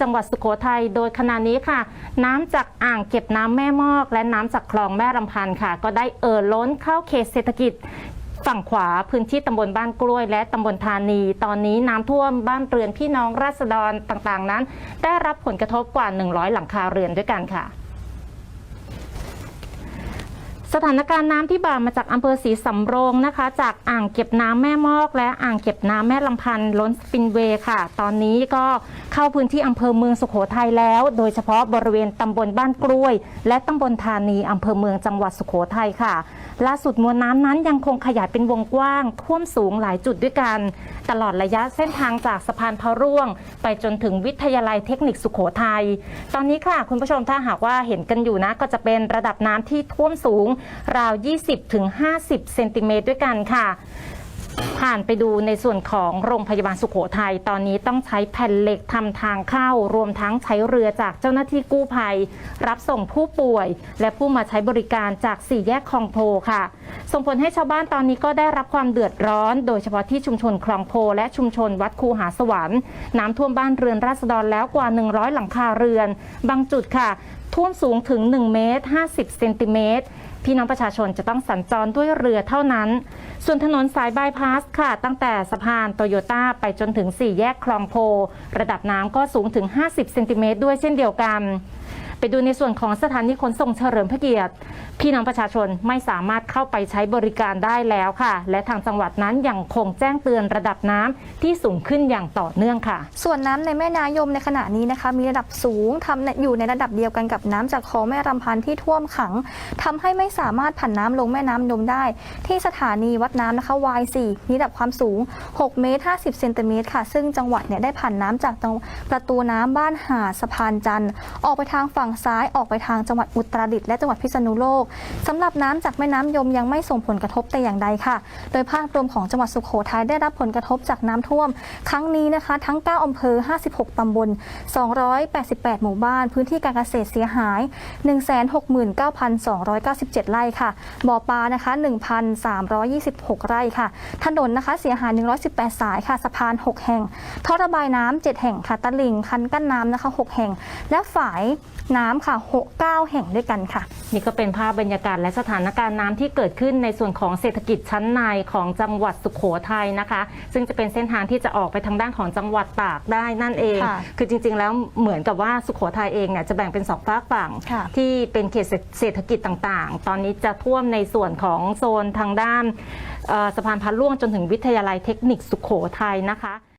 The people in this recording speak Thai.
จังหวัดสุโขทัย โดยขณะนี้ค่ะ น้ำจากอ่างเก็บน้ำแม่มอก และน้ำจากคลองแม่ลำพันธ์ค่ะ ก็ได้เอ่อล้นเข้าเขตเศรษฐกิจฝั่งขวาพื้นที่ตำบลบ้านกล้วย และตำบลธานี ตอนนี้น้ำท่วมบ้านเรือนพี่น้องราษฎรต่างๆ นั้น ได้รับผลกระทบกว่า 100 หลังคาเรือนด้วยกันค่ะ สถานการณ์น้ำที่บ่ามาจากอำเภอศรีสำโรงนะคะ จากอ่างเก็บน้ำแม่มอก และอ่างเก็บน้ำแม่ลำพันธ์ล้นสปินเวย์ค่ะ ตอนนี้ก็เข้าพื้นที่อำเภอเมืองสุโขทัยแล้ว โดยเฉพาะบริเวณตำบลบ้านกล้วย และตำบลธานีอำเภอเมืองจังหวัดสุโขทัยค่ะ ล่าสุดมวลน้ำนั้นยังคงขยายเป็นวงกว้างท่วมสูงหลายจุดด้วยกัน ตลอดระยะเส้นทางจากสะพานพระร่วง ไปจนถึงวิทยาลัยเทคนิคสุโขทัยตอนนี้ค่ะ คุณผู้ชมถ้าหากว่าเห็นกันอยู่นะ ก็จะเป็นระดับน้ำที่ท่วมสูงราว 20-50 เซนติเมตรด้วยกันค่ะ ผ่านไปดูในส่วนของโรงพยาบาลสุโขทัยตอนนี้ต้องใช้แผ่นเหล็กทำทางเข้า รวมทั้งใช้เรือจากเจ้าหน้าที่กู้ภัย รับส่งผู้ป่วย และผู้มาใช้บริการจากสี่แยกคลองโพค่ะ ส่งผลให้ชาวบ้านตอนนี้ก็ได้รับความเดือดร้อน โดยเฉพาะที่ชุมชนคลองโพและชุมชนวัดคูหาสวรรค์น้ำท่วมบ้านเรือนราษฎรแล้วกว่า 100 หลังคาเรือน บางจุดค่ะ ท่วมสูงถึง 1 เมตร 50 เซนติเมตรพี่น้องประชาชนจะต้องสัญจรด้วยเรือเท่านั้น ส่วนถนนสายบายพาสค่ะ ตั้งแต่สะพานโตโยต้าไปจนถึง 4 แยกคลองโพ ระดับน้ำก็สูงถึง 50 เซนติเมตรด้วยเช่นเดียวกัน ไปดูในส่วนของสถานีขนส่งเฉลิมพระเกียรติ พี่น้องประชาชนไม่สามารถเข้าไปใช้บริการได้แล้วค่ะ และทางจังหวัดนั้นยังคงแจ้งเตือนระดับน้ำที่สูงขึ้นอย่างต่อเนื่องค่ะ ส่วนน้ำในแม่นายมในขณะนี้นะคะ มีระดับสูงทำอยู่ในระดับเดียวกันกับน้ำจากคลองแม่ลำพันธ์ที่ท่วมขังทำให้ไม่สามารถผันน้ำลงแม่น้ำนมได้ ที่สถานีวัดน้ำนะคะ Y4 มีระดับความสูง 6 เมตร 50 เซนติเมตรค่ะ ซึ่งจังหวัดเนี่ยได้ผันน้ำจากตรงประตูน้ำบ้านหาดสะพานจันทร์ออกไปทางฝั่งซ้ายออกไปทางจังหวัดอุตรดิตถ์และจังหวัดพิษณุโลกสำหรับน้ำจากแม่น้ำยมยังไม่ส่งผลกระทบแต่อย่างใดค่ะ โดยภาพรวมของจังหวัดสุโขทัยได้รับผลกระทบจากน้ำท่วม ครั้งนี้นะคะ ทั้ง 9อำเภอ 56ตำบล 288 หมู่บ้าน พื้นที่การเกษตรเสียหาย 169,297 ไร่ค่ะ บ่อปลานะคะ 1,326 ไร่ค่ะ ถนนนะคะเสียหาย 118 สายค่ะ สะพาน 6 แห่ง ท่อระบายน้ำ7แห่งค่ะ ตลิ่ง คันกั้นน้ำนะคะ 6 แห่ง และฝายน้ำค่ะ6 9แห่งด้วยกันค่ะ นี่ก็เป็นภาพบรรยากาศและสถานการณ์น้ำที่เกิดขึ้นในส่วนของเศรษฐกิจชั้นในของจังหวัดสุขโขทัยนะคะ ซึ่งจะเป็นเส้นทางที่จะออกไปทางด้านของจังหวัดตากได้นั่นเอง ค่ะคือจริง ๆ แล้วเหมือนกับว่าสุขโขทัยเองเนี่ยจะแบ่งเป็นสองฝากฝั่ง ค่ะ ที่เป็นเขตเศรษฐกิจต่างๆ ตอนนี้จะท่วมในส่วนของโซนทางด้านเอ่อสะพานพันล่วงจนถึงวิทยาลัยเทคนิคสุขโขทัยนะคะ